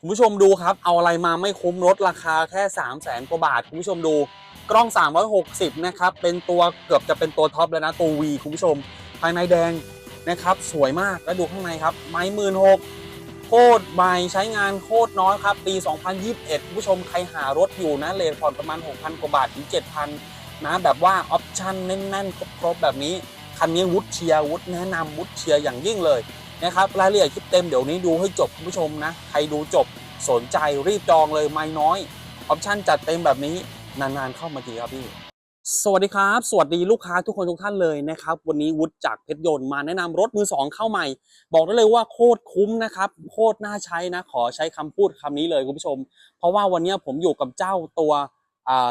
คุณผู้ชมดูครับ เอาอะไรมาไม่คุ้มรถราคาแค่3 0 0แสนกว่าบาท คุณผู้ชมดูกล้อง 360 นะครับ เป็นตัวเกือบจะเป็นตัวท็อปแล้วนะ ตัว V คุณผู้ชม ภายในแดงนะครับ สวยมากแล้วดูข้างในครับ ไม้หมื่นหกโคตรใหม่ใช้งานโคตรน้อยครับ ปี 2021 คุณผู้ชมใครหารถอยู่นะเลนผ่อนประมาณ 6,000 กว่าบาท ถึง 7,000 นะ แบบว่าออปชั่นแน่นๆ ครบๆ แบบนี้ คันนี้วุฒิเชียร์วุฒิแนะนำวุฒิเชียร์อย่างยิ่งเลย นะครับรายละเอียดคลิปเต็มเดี๋ยวนี้ดูให้จบคุณผู้ชมนะใครดูจบสนใจรีบจองเลยไม่น้อยออปชั่นจัดเต็มแบบนี้นานๆเข้ามาทีครับพี่สวัสดีครับ สวัสดีลูกค้าทุกคนทุกท่านเลยนะครับ วันนี้วุฒิจากเพชรยนต์มาแนะนำรถมือสองเข้าใหม่ บอกได้เลยว่าโคตรคุ้มนะครับ โคตรน่าใช้นะ ขอใช้คำพูดคำนี้เลยคุณผู้ชม เพราะว่าวันนี้ผมอยู่กับเจ้าตัว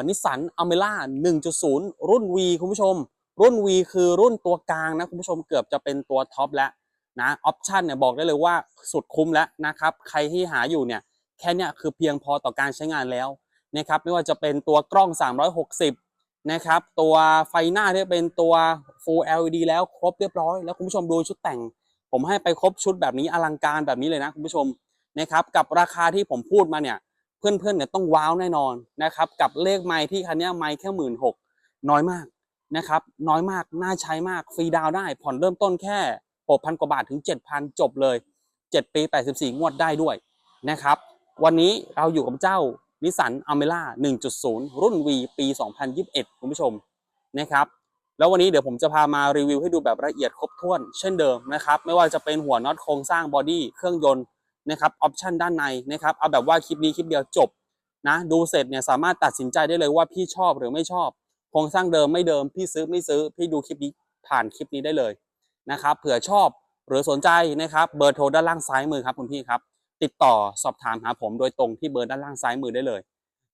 นิสสันอเมร่า1.0 รุ่น V คุณผู้ชม รุ่น V คือรุ่นตัวกลางนะคุณผู้ชมเกือบจะเป็นตัวท็อปแล้ว นะออปชันเนี่ยบอกได้เลยว่าสุดคุ้มแล้วนะครับ ใครที่หาอยู่เนี่ยแค่นี้คือเพียงพอต่อการใช้งานแล้วนะครับไม่ว่าจะเป็นตัวกล้อง 360 นะครับ ตัวไฟหน้าที่เป็นตัว Full LED แล้วครบเรียบร้อย แล้วคุณผู้ชมดูชุดแต่ง ผมให้ไปครบชุดแบบนี้อลังการแบบนี้เลยนะคุณผู้ชมนะครับกับราคาที่ผมพูดมาเนี่ยเพื่อนๆเนี่ยต้องว้าวแน่นอนนะครับกับเลขไม้ที่คันนี้ไม้แค่หมื่นหกน้อยมากนะครับน้อยมากน่าใช้มากฟรีดาวได้ผ่อนเริ่มต้นแค่ 6,000 กว่าบาทถึง 7,000 จบเลย 7 ปี 84 งวดได้ด้วยนะครับ วันนี้เราอยู่กับเจ้านิสสันอเมร่า1.0 รุ่น V ปี 2021 คุณผู้ชมนะครับแล้ววันนี้เดี๋ยวผมจะพามารีวิวให้ดูแบบละเอียดครบถ้วนเช่นเดิมนะครับ ไม่ว่าจะเป็นหัวน็อตโครงสร้างบอดี้เครื่องยนต์นะครับออปชันด้านในนะครับ เอาแบบว่าคลิปนี้คลิปเดียวจบนะดูเสร็จเนี่ยสามารถตัดสินใจได้เลยว่าพี่ชอบหรือไม่ชอบ โครงสร้างเดิมไม่เดิมพี่ซื้อไม่ซื้อ พี่ดูคลิปนี้ผ่านคลิปนี้ได้เลย นะครับเผื่อชอบหรือสนใจนะครับเบอร์โทรด้านล่างซ้ายมือครับคุณพี่ครับ ติดต่อสอบถามหาผมโดยตรงที่เบอร์ด้านล่างซ้ายมือได้เลย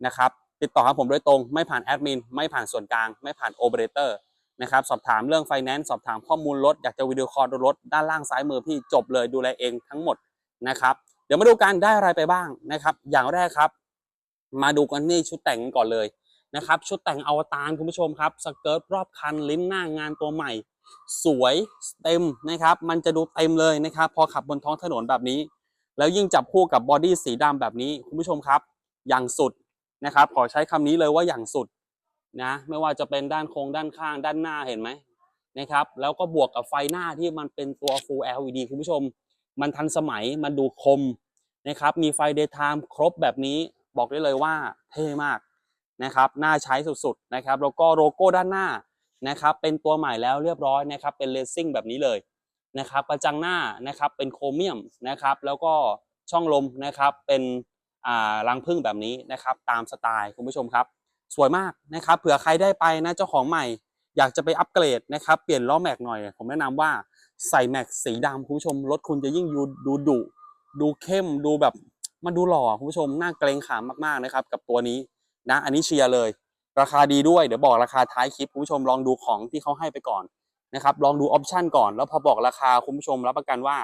นะครับติดต่อหาผมโดยตรงไม่ผ่านแอดมินไม่ผ่านส่วนกลาง ไม่ผ่านโอเปอเรเตอร์นะครับสอบถามเรื่องไฟแนนซ์สอบถามข้อมูลรถอยากจะวิดีโอคอลดูรถด้านล่างซ้ายมือพี่จบเลยดูแลเองทั้งหมดนะครับเดี๋ยวมาดูกันได้อะไรไปบ้างนะครับ อย่างแรกครับ มาดูกันนี่ชุดแต่งก่อนเลยนะครับชุดแต่งอวตารคุณผู้ชมครับสเกิร์ตรอบคันลิ้นหน้างานตัวใหม่ สวยเต็มนะครับ มันจะดูเต็มเลยนะครับ พอขับบนท้องถนนแบบนี้ แล้วยิ่งจับคู่กับบอดี้สีดำแบบนี้คุณผู้ชมครับ อย่างสุดนะครับ ขอใช้คำนี้เลยว่าอย่างสุดนะไม่ว่าจะเป็นด้านโครงด้านข้างด้านหน้าเห็นไหมนะครับ แล้วก็บวกกับไฟหน้าที่มันเป็นตัว Full LED คุณผู้ชม มันทันสมัยมันดูคมนะครับ มีไฟ daytime ครบแบบนี้บอกได้เลยว่าเท่มากนะครับ น่าใช้สุดๆนะครับ แล้วก็โลโก้ด้านหน้า นะครับเป็นตัวใหม่แล้วเรียบร้อยนะครับเป็นเลสซิ่งแบบนี้เลยนะครับกระจังหน้านะครับเป็นโครเมียมนะครับแล้วก็ช่องลมนะครับเป็นอ่ารังพึ่งแบบนี้นะครับตามสไตล์คุณผู้ชมครับ สวยมากนะครับเผื่อใครได้ไปนะเจ้าของใหม่ อยากจะไปอัปเกรดนะครับเปลี่ยนล้อแม็กหน่อย ผมแนะนำว่าใส่แม็กสีดำคุณผู้ชมรถคุณจะยิ่งดูดูดุดูเข้มดูแบบมันดูหล่อคุณผู้ชมน่าเกรงขามมากๆนะครับกับตัวนี้นะอันนี้เชียร์เลย ราคาดีด้วย เดี๋ยวบอกราคาท้ายคลิปคุณผู้ชมลองดูของที่เขาให้ไปก่อนนะครับ ลองดูออปชันก่อน แล้วพอบอกราคาคุณผู้ชมรับประกันว่า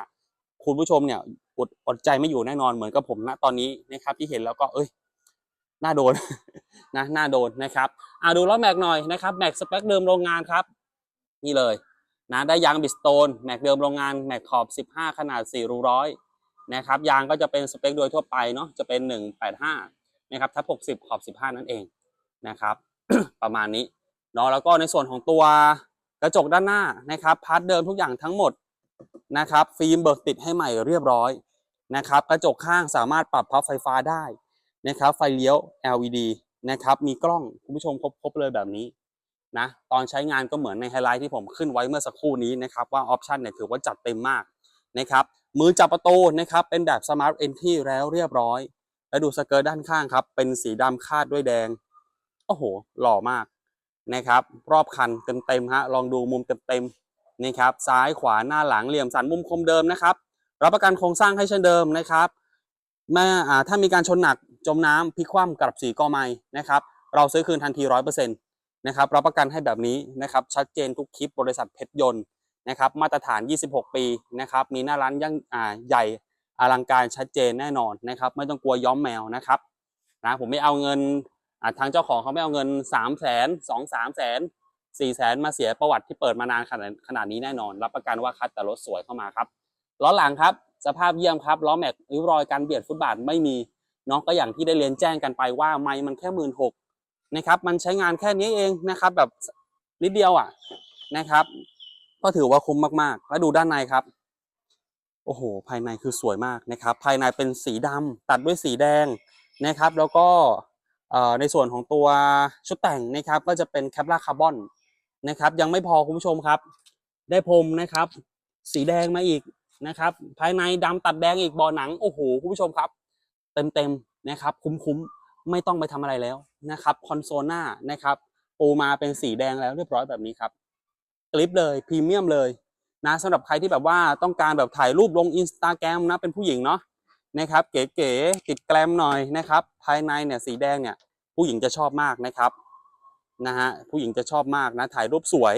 คุณผู้ชมเนี่ยอดอดใจไม่อยู่แน่นอนเหมือนกับผมณตอนนี้นะครับที่เห็นแล้วก็เอ้ยน่าโดนนะน่าโดนนะครับอ่าดูล้อแม็กหน่อยนะครับแม็กสเปคเดิมโรงงานครับ นี่เลยนะได้ยางบิสโตนแม็กเดิมโรงงานแม็กขอบ 15 ขนาด 4 รูร้อยนะครับยางก็จะเป็นสเปคโดยทั่วไปเนาะจะเป็น 185นะครับทับ60 ขอบ 15 นั่นเอง นะครับ ประมาณนี้เนาะแล้วก็ในส่วนของตัวกระจกด้านหน้านะครับพาร์ทเดิมทุกอย่างทั้งหมดนะครับ ฟิล์มเบิกติดให้ใหม่เรียบร้อยนะครับ กระจกข้างสามารถปรับพับไฟฟ้าได้นะครับ ไฟเลี้ยว LED นะครับ มีกล้องคุณผู้ชมครบครบเลยแบบนี้นะตอนใช้งานก็เหมือนในไฮไลท์ที่ผมขึ้นไว้เมื่อสักครู่นี้นะครับ ว่าออปชันเนี่ยถือว่าจัดเต็มมากนะครับ มือจับประตูนะครับ เป็นแบบ Smart Entry แล้วเรียบร้อย แล้วดูสเกิร์ตด้านข้างครับ เป็นสีดำคาดด้วยแดง โอ้โห หล่อมากนะครับ รอบคันเต็มๆฮะลองดูมุมเต็มๆนะครับ ซ้ายขวาหน้าหลังเหลี่ยมสันมุมคมเดิมนะครับ รับประกันโครงสร้างให้เช่นเดิมนะครับแม่อ่าถ้ามีการชนหนักจมน้ำพลิกคว่ำกลับสีกอไม้นะครับ เราซื้อคืนทันทีร้อยเปอร์เซ็นต์นะครับรับประกันให้แบบนี้นะครับ ชัดเจนทุกคลิปบริษัทเพชรยนต์นะครับ มาตรฐาน 26 ปีนะครับ มีหน้าร้านยังอ่าใหญ่อลังการชัดเจนแน่นอนนะครับ ไม่ต้องกลัวย้อมแมวนะครับนะผมไม่เอาเงิน ทางเจ้าของเขาไม่เอาเงิน3 0 0 0 0 0 2 3 0 0 0 0 4 0 0 0 0มาเสียประวัติที่เปิดมานานขนาดขนาดนี้แน่นอน รับประกันว่าคัดแต่รถสวยเข้ามาครับล้อหลังครับ สภาพเยี่ยมครับล้อแม็กริ้วรอยการเบียดฟุตบาทไม่มีเนาะก็อย่างที่ได้เรียนแจ้งกันไปว่าไม้มันแค่หมื่นหกนะครับมันใช้งานแค่นี้เองนะครับ แบบนิดเดียวอะนะครับ ก็ถือว่าคุ้มมากๆ แล้วดูด้านในครับ โอ้โห ภายในคือสวยมากนะครับ ภายในเป็นสีดำตัดด้วยสีแดงนะครับ แล้วก็ ในส่วนของตัวชุดแต่งนะครับก็จะเป็นแคปลาคาร์บอนนะครับ ยังไม่พอคุณผู้ชมครับ ได้พรมนะครับ สีแดงมาอีกนะครับ ภายในดำตัดแดงอีกบอหนังโอ้โหคุณผู้ชมครับ เต็มๆนะครับ คุ้มๆไม่ต้องไปทำอะไรแล้วนะครับคอนโซลหน้านะครับปูมาเป็นสีแดงแล้วเรียบร้อยแบบนี้ครับกลิปเลยพรีเมียมเลยนะสำหรับใครที่แบบว่าต้องการแบบถ่ายรูปลงอินสตาแกรมนะเป็นผู้หญิงเนาะ นะครับ เก๋ๆติดแกลมหน่อยนะครับ ภายในเนี่ยสีแดงเนี่ยผู้หญิงจะชอบมากนะครับนะฮะผู้หญิงจะชอบมากนะถ่ายรูปสวย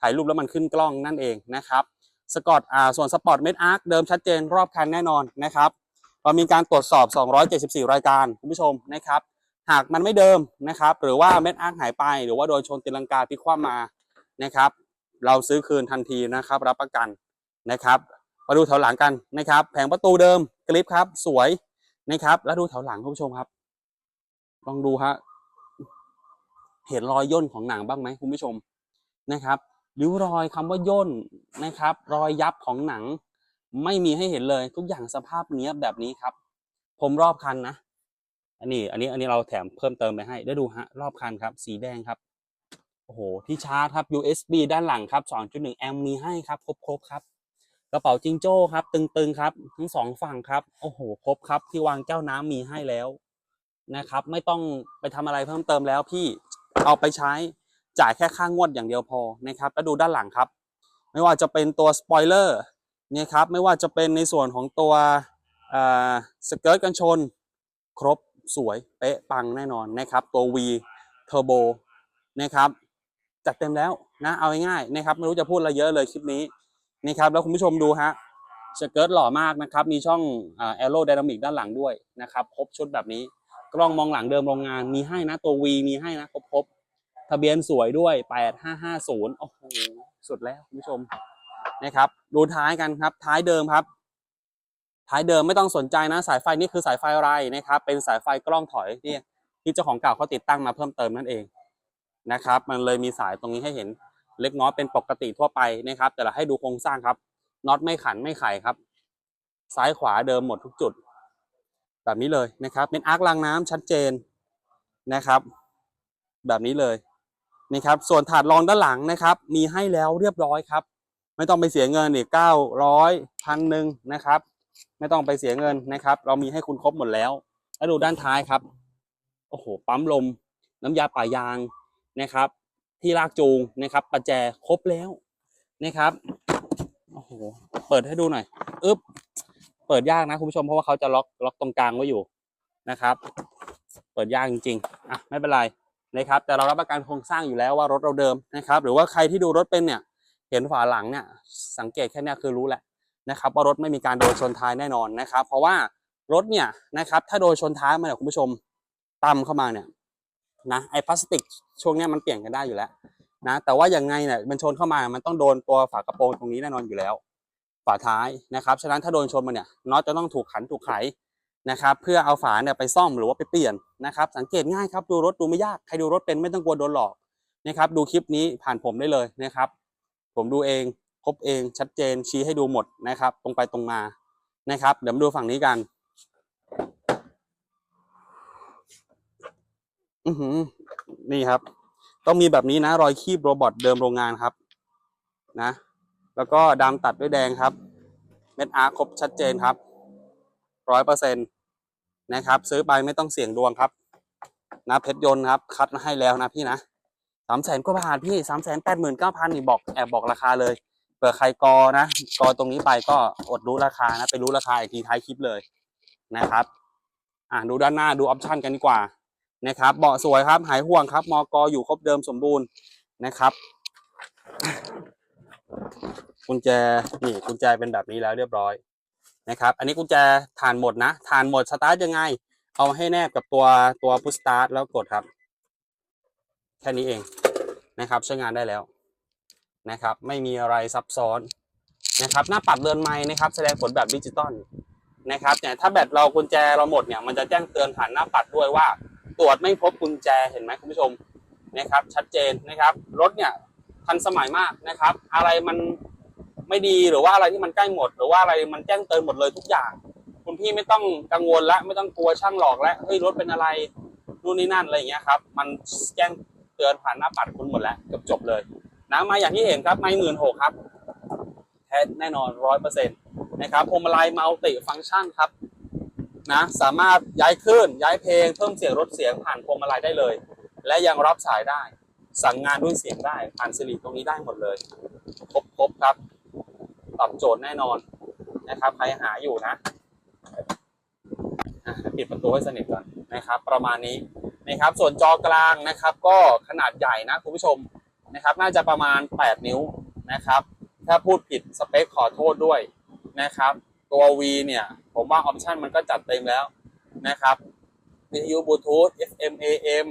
ถ่ายรูปแล้วมันขึ้นกล้องนั่นเองนะครับสกอตอ่าส่วนสปอร์ตเมดอาร์คเดิมชัดเจนรอบคันแน่นอนนะครับเรามีการตรวจสอบ 274 รายการคุณผู้ชมนะครับหากมันไม่เดิมนะครับ หรือว่าเม็ดอาร์คหายไป หรือว่าโดนชนตีลังกาพลิกคว่ำมานะครับ เราซื้อคืนทันทีนะครับ รับประกันนะครับ มาดูแถวหลังกันนะครับ แผงประตูเดิมกริปครับ สวยนะครับ แล้วดูแถวหลังคุณผู้ชมครับ ลองดูฮะเห็นรอยย่นของหนังบ้างไหมคุณผู้ชมนะครับริ้วรอยคำว่าย่นนะครับ รอยยับของหนัง ไม่มีให้เห็นเลยทุกอย่างสภาพเนี้ยแบบนี้ครับ ผมรอบคันนะอันนี้อันนี้อันนี้เราแถมเพิ่มเติมไปให้ได้ดูฮะรอบคันครับ สีแดงครับโอ้โหที่ชาร์จครับ USB ด้านหลังครับ 2.1 แอมป์มีให้ครับ ครบครบครับ กระเป๋าจิงโจ้ครับ ตึงๆครับ ทั้งสองฝั่งครับโอ้โหครบครับ ที่วางแก้วน้ำมีให้แล้วนะครับ ไม่ต้องไปทำอะไรเพิ่มเติมแล้วพี่เอาไปใช้จ่ายแค่ค่างวดอย่างเดียวพอนะครับแล้วดูด้านหลังครับ ไม่ว่าจะเป็นตัวสปอยเลอร์เนี่ยครับไม่ว่าจะเป็นในส่วนของตัวสเกิร์ตกันชน ครบสวยเป๊ะปังแน่นอนนะครับ ตัว V Turbo นะครับจัดเต็มแล้วนะเอาง่ายๆนะครับ ไม่รู้จะพูดอะไรเยอะเลยคลิปนี้ นะครับแล้วคุณผู้ชมดูฮะสเกิร์ตหล่อมากนะครับ มีช่องแอโรไดนามิกด้านหลังด้วยนะครับครบชุดแบบนี้ กล้องมองหลังเดิมโรงงานมีให้นะตัว V มีให้นะครบครบทะเบียนสวยด้วย 8550 โอ้โห สุดแล้วคุณผู้ชมนะครับ ดูท้ายกันครับ ท้ายเดิมครับ ท้ายเดิมไม่ต้องสนใจนะ สายไฟนี่คือสายไฟอะไรนะครับ เป็นสายไฟกล้องถอยที่ที่เจ้าของเก่าเขาติดตั้งมาเพิ่มเติมนั่นเองนะครับ มันเลยมีสายตรงนี้ให้เห็น เล็กน้อยเป็นปกติทั่วไปนะครับ แต่เราให้ดูโครงสร้างครับน็อตไม่ขันไม่ไขครับ ซ้ายขวาเดิมหมดทุกจุด แบบนี้เลยนะครับ เป็นอาร์ครางน้ำชัดเจนนะครับ แบบนี้เลยนะครับ ส่วนถาดรองด้านหลังนะครับ มีให้แล้วเรียบร้อยครับ ไม่ต้องไปเสียเงินอีกเก้าร้อยพันหนึ่งนะครับ ไม่ต้องไปเสียเงินนะครับ เรามีให้คุณครบหมดแล้วแล้วดูด้านท้ายครับ โอ้โห ปั๊มลม น้ำยาป่ายางนะครับ ที่ลากจูงนะครับประแจครบแล้วนะครับโอ้โหเปิดให้ดูหน่อยอึ๊บเปิดยากนะคุณผู้ชมเพราะว่าเขาจะล็อกล็อกตรงกลางไว้อยู่นะครับ เปิดยากจริงๆอะไม่เป็นไรนะครับ แต่เรารับประกันโครงสร้างอยู่แล้วว่ารถเราเดิมนะครับ หรือว่าใครที่ดูรถเป็นเนี่ยเห็นฝาหลังเนี่ยสังเกตแค่เนี้ยคือรู้แหละนะครับว่ารถไม่มีการโดนชนท้ายแน่นอนนะครับ เพราะว่ารถเนี่ยนะครับถ้าโดนชนท้ายมาเนี่ยคุณผู้ชมต่ำเข้ามาเนี่ย นะไอพลาสติกช่วงนี้มันเปลี่ยนกันได้อยู่แล้วนะแต่ว่าอย่างไงเนี่ยมันชนเข้ามามันต้องโดนตัวฝากระโปรงตรงนี้แน่นอนอยู่แล้ว ฝาท้ายนะครับฉะนั้นถ้าโดนชนมาเนี่ยน็อตจะต้องถูกขันถูกไขนะครับเพื่อเอาฝาเนี่ยไปซ่อมหรือว่าไปเปลี่ยนนะครับสังเกตง่ายครับดูรถดูไม่ยากใครดูรถเป็นไม่ต้องกลัวโดนหลอกนะครับดูคลิปนี้ผ่านผมได้เลยนะครับ ผมดูเองครบเองชัดเจนชี้ให้ดูหมดนะครับ ตรงไปตรงมานะครับ เดี๋ยวมาดูฝั่งนี้กัน อือหือ นี่ครับ ต้องมีแบบนี้นะ รอยคีบโรบอทเดิมโรงงานครับ นะ แล้วก็ดำตัดด้วยแดงครับ เม็ดอาร์ครบชัดเจนครับร้อยเปอร์เซ็นต์นะครับ ซื้อไปไม่ต้องเสี่ยงดวงครับ นะเพชรยนต์ครับ คัดมาให้แล้วนะพี่นะสามแสนกว่าบาทพี่สามแสนแปดหมื่นเก้าพันนี่บอกแอบบอกราคาเลยเผื่อใครกอนะกอตรงนี้ไปก็อดรู้ราคานะ ไปรู้ราคาอีกทีท้ายคลิปเลยนะครับ อะดูด้านหน้าดูออปชันกันดีกว่า นะครับเบาะสวยครับหายห่วงครับมอกออยู่ครบเดิมสมบูรณ์นะครับกุญแจนี่กุญแจเป็นแบบนี้แล้วเรียบร้อยนะครับ อันนี้กุญแจฐานหมดนะฐานหมดสตาร์ทยังไง เอาให้แนบกับตัวตัวพุชสตาร์ทแล้วกดครับ แค่นี้เองนะครับใช้งานได้แล้วนะครับ ไม่มีอะไรซับซ้อนนะครับ หน้าปัดเรือนไม้นะครับ แสดงผลแบบดิจิตอลนะครับเนี่ยถ้าแบตเรากุญแจเราหมดเนี่ยมันจะแจ้งเตือนผ่านหน้าปัดด้วยว่า ตรวจไม่พบกุญแจเห็นไหมคุณผู้ชมนะครับชัดเจนนะครับ รถเนี่ยทันสมัยมากนะครับ อะไรมันไม่ดีหรือว่าอะไรที่มันใกล้หมด หรือว่าอะไรมันแจ้งเตือนหมดเลยทุกอย่าง คุณพี่ไม่ต้องกังวลและไม่ต้องกลัวช่างหลอกและเฮ้ยรถเป็นอะไรนู่นนี่นั่นอะไรอย่างเงี้ยครับมันแจ้งเตือนผ่านหน้าปัดคุณหมดแล้วจบจบเลยนะมาอย่างที่เห็นครับไม่หมื่นหกครับแท้แน่นอนร้อยเปอร์เซ็นต์นะครับพวงมาลัยมัลติฟังก์ชันครับ นะสามารถย้ายคลื่นย้ายเพลงเพิ่มเสียงลดเสียงผ่านพวงมาลัยได้เลย และยังรับสายได้ สั่งงานด้วยเสียงได้ผ่านสิริตรงนี้ได้หมดเลยครบครบครับตอบโจทย์แน่นอนนะครับใครหาอยู่นะอะปิดประตูให้สนิทก่อนนะครับ ประมาณนี้นะครับส่วนจอกลางนะครับ ก็ขนาดใหญ่นะคุณผู้ชมนะครับ น่าจะประมาณ 8 นิ้วนะครับ ถ้าพูดผิดสเปคขอโทษด้วยนะครับ ตัว V เนี่ยผมว่าออปชันมันก็จัดเต็มแล้วนะครับวิทยุบลูทูธ FM AM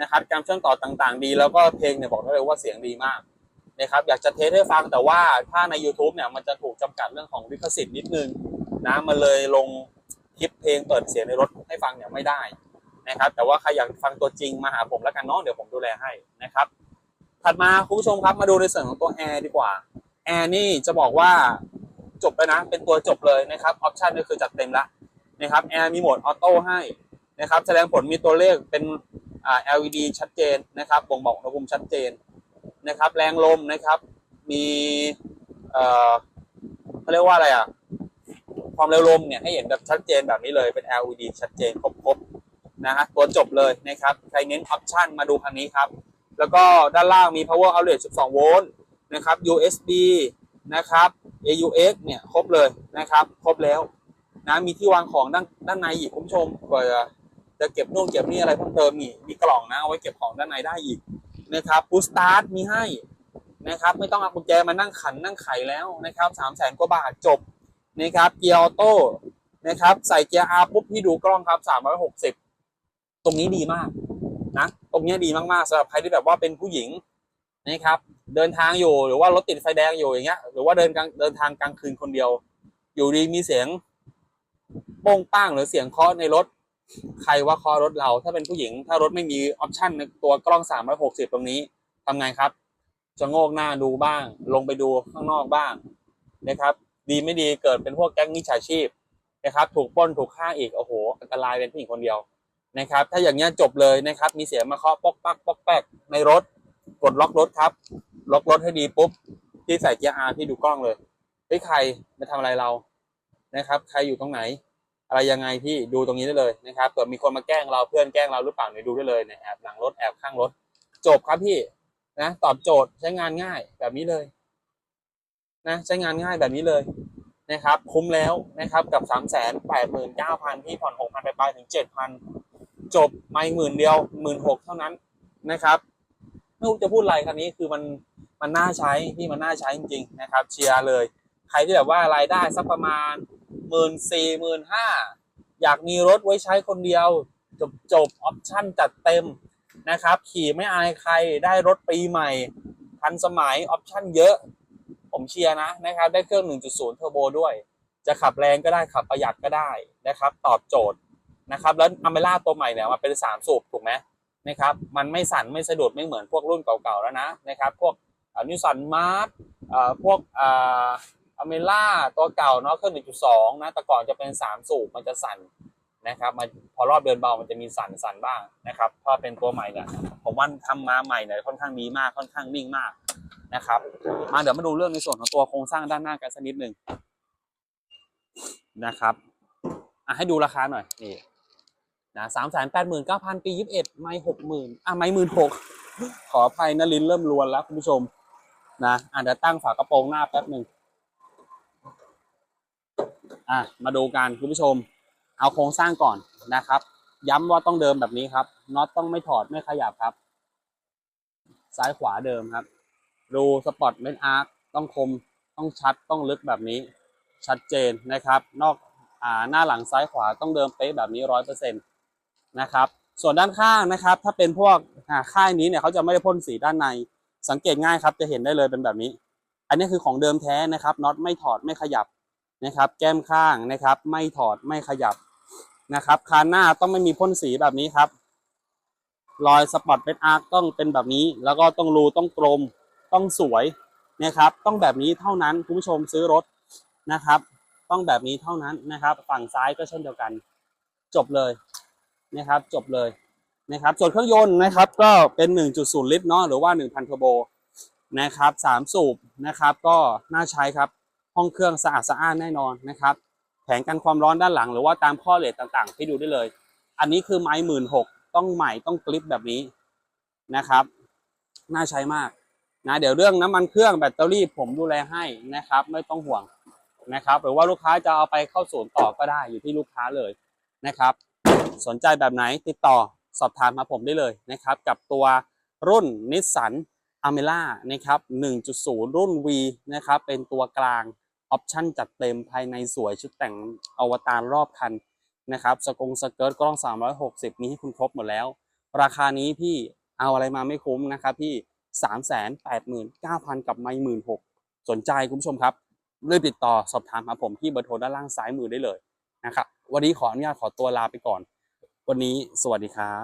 นะครับการเชื่อมต่อต่างๆ ดี แล้วก็เพลงเนี่ยบอกได้เลยว่าเสียงดีมากนะครับอยากจะเทสให้ฟังแต่ว่าถ้าใน YouTube เนี่ยมันจะถูกจำกัดเรื่องของลิขสิทธิ์นิดนึงนะมันเลยลงคลิปเพลงเปิดเสียงในรถให้ฟังเนี่ยไม่ได้นะครับแต่ว่าใครอยากฟังตัวจริงมาหาผมแล้วกันเนาะเดี๋ยวผมดูแลให้นะครับถัดมาคุณผู้ชมครับมาดูในส่วนของตัวแอร์ดีกว่าแอร์นี่จะบอกว่า จบแล้วนะ เป็นตัวจบเลยนะครับ ออปชันก็คือจัดเต็มล้วนะครับแอร์มีโหมดออโต้ให้นะครับ แสดงผลมีตัวเลขเป็นอ่า LED ชัดเจนนะครับ บ่งบอกอุณหภูมิชัดเจนนะครับ แรงลมนะครับ มีเอ่อเขาเรียกว่าอะไรอะ ความเร็วลมเนี่ยให้เห็นแบบชัดเจนแบบนี้เลย เป็น LED ชัดเจนครบๆนะฮะ ตัวจบเลยนะครับ ใครเน้นออปชันมาดูคันนี้ครับ แล้วก็ด้านล่างมี power outlet 12 โวลต์นะครับ USB นะครับ AUX เนี่ยครบเลยนะครับ ครบแล้วนะมีที่วางของด้านด้านในอีกคุณผู้ชมเผื่อจะเก็บนู่นเก็บนี่อะไรเพิ่มเติมนี่มีกล่องนะเอาไว้เก็บของด้านในได้อีกนะครับ push start มีให้นะครับ ไม่ต้องเอากุญแจมานั่งขันนั่งไขแล้วนะครับ3 0 0แสนกว่าบาทจบนะครับเกียร์ออโต้นะครับใส่เกียร์ R ปุ๊บพี่ดูกล้องครับ 360 ตรงนี้ดีมากนะตรงนี้ดีมากๆสำหรับใครที่แบบว่าเป็นผู้หญิง นะครับ เดินทางอยู่หรือว่ารถติดไฟแดงอยู่อย่างเงี้ย หรือว่าเดินกลางเดินทางกลางคืนคนเดียว อยู่ดีมีเสียงโป้งป้างหรือเสียงเคาะในรถ ใครว่าเคาะรถเรา ถ้าเป็นผู้หญิง ถ้ารถไม่มีออปชันในตัวกล้อง 360 ตรงนี้ทำไงครับจะโงกหน้าดูบ้าง ลงไปดูข้างนอกบ้างนะครับ ดีไม่ดีเกิดเป็นพวกแก๊งมิจฉาชีพนะครับ ถูกป้นถูกฆ่าอีกโอ้โหอันตรายเป็นผู้หญิงคนเดียวนะครับ ถ้าอย่างเงี้ยจบเลยนะครับ มีเสียงมาเคาะป๊อกปักป๊อกแป๊กในรถ กดล็อกรถครับ ล็อกรถให้ดีปุ๊บที่ใส่เกียร์ R ที่ดูกล้องเลยเฮ้ยใครมาทำอะไรเรานะครับ ใครอยู่ตรงไหน อะไรยังไงพี่ดูตรงนี้ได้เลยนะครับเผื่อมีคนมาแกล้งเราเพื่อนแกล้งเราหรือเปล่าเนี่ยดูได้เลยเนี่ยแอบหลังรถแอบข้างรถ จบครับพี่นะตอบโจทย์ใช้งานง่ายแบบนี้เลยนะใช้งานง่ายแบบนี้เลยนะครับ คุ้มแล้วนะครับกับสามแสนแปดหมื่นเก้าพันพี่ผ่อนหกพันไปปถึงเจ็ดพันจบไม่หมื่นเดียวหมื่นหกเท่านั้นนะครับ ไม่รู้จะพูดอะไรคันนี้คือมันมันน่าใช้ที่มันน่าใช้จริงๆนะครับ เชียร์เลย ใครที่แบบว่ารายได้สักประมาณหมื่นสี่หมื่นห้าอยากมีรถไว้ใช้คนเดียว จบจบออปชั่นจัดเต็มนะครับ ขี่ไม่อายใครได้รถปีใหม่ ทันสมัยออปชั่นเยอะ ผมเชียร์นะนะครับ ได้เครื่อง 1.0 เทอร์โบด้วย จะขับแรงก็ได้ขับประหยัดก็ได้นะครับ ตอบโจทย์นะครับ แล้วอเมล่าตัวใหม่เนี่ยมันเป็นสามสูบถูกไหม นะครับมันไม่สั่นไม่สะดุดไม่เหมือนพวกรุ่นเก่าๆแล้วนะนะครับพวกนิวสันมาร์ทพวกอเมล่าตัวเก่าเนาะเครื่อง1.2นะแต่ก่อนจะเป็น 3 สูบมันจะสั่นนะครับมันพอรอบเดินเบามันจะมีสั่นสั่นบ้างนะครับพอเป็นตัวใหม่เนี่ยผมว่าทำมาใหม่เนี่ยค่อนข้างดีมากค่อนข้างนิ่งมากนะครับมาเดี๋ยวมาดูเรื่องในส่วนของตัวโครงสร้างด้านหน้ากันสักนิดหนึ่งนะครับอะให้ดูราคาหน่อยนี่ นะสามแสนแปดหมื่นเก้าพันปียี่สิบเอ็ดไม่หกหมื่นอะไม่หมื่นหกขออภัยนะลิ้นเริ่มรวนแล้วคุณผู้ชมนะอะเดี๋ยวตั้งฝากระโปรงหน้าแป๊บหนึ่งอะมาดูกันคุณผู้ชม เอาโครงสร้างก่อนนะครับ ย้ำว่าต้องเดิมแบบนี้ครับน็อตต้องไม่ถอดไม่ขยับครับ ซ้ายขวาเดิมครับรูสปอตเมนอาร์คต้องคมต้องชัดต้องลึกแบบนี้ ชัดเจนนะครับ นอกอ่าหน้าหลังซ้ายขวาต้องเดิมเป๊ะแบบนี้ร้อยเปอร์เซ็นต์ นะครับ ส่วนด้านข้างนะครับ ถ้าเป็นพวกค่ายนี้เนี่ยเขาจะไม่ได้พ่นสีด้านใน สังเกตง่ายครับ จะเห็นได้เลยเป็นแบบนี้ อันนี้คือของเดิมแท้นะครับน็อตไม่ถอดไม่ขยับนะครับ แก้มข้างนะครับ ไม่ถอดไม่ขยับนะครับ คานหน้าต้องไม่มีพ่นสีแบบนี้ครับ รอยสปอตเป็นอาร์ต้องเป็นแบบนี้ แล้วก็ต้องรูต้องกลมต้องสวยนะครับ ต้องแบบนี้เท่านั้นคุณผู้ชมซื้อรถนะครับ ต้องแบบนี้เท่านั้นนะครับ ฝั่งซ้ายก็เช่นเดียวกัน จบเลย นะครับจบเลยนะครับส่วนเครื่องยนต์นะครับก็เป็น 1.0 ลิตรเนาะหรือว่า 1,000เทอร์โบนะครับ3สูบนะครับก็น่าใช้ครับห้องเครื่องสะอาดสะอ้านแน่นอนนะครับแผงกันความร้อนด้านหลัง หรือว่าตามข้อเลทต่างๆ ที่ดูได้เลย อันนี้คือไม้หมื่นหกต้องใหม่ต้องกริปแบบนี้นะครับ น่าใช้มากนะเดี๋ยวเรื่องน้ำมันเครื่องแบตเตอรี่ผมดูแลให้นะครับ ไม่ต้องห่วงนะครับ หรือว่าลูกค้าจะเอาไปเข้าศูนย์ต่อก็ได้อยู่ที่ลูกค้าเลยนะครับ สนใจแบบไหนติดต่อสอบถามมาผมได้เลยนะครับ กับตัวรุ่นนิสสันอเมล่านะครับ 1.0 รุ่น V นะครับ เป็นตัวกลาง ออปชั่นจัดเต็มภายในสวยชุดแต่งอวตารรอบคันนะครับ สกงสเกิร์ตกล้อง 360 มีให้คุณครบหมดแล้ว ราคานี้พี่เอาอะไรมาไม่คุ้มนะครับพี่ 389,000 กับไม่หมื่นหกสนใจคุณผู้ชมครับรีบติดต่อสอบถามหาผมที่เบอร์โทรด้านล่างซ้ายมือได้เลยนะครับ วันนี้ขออนุญาตขอตัวลาไปก่อน วันนี้สวัสดีครับ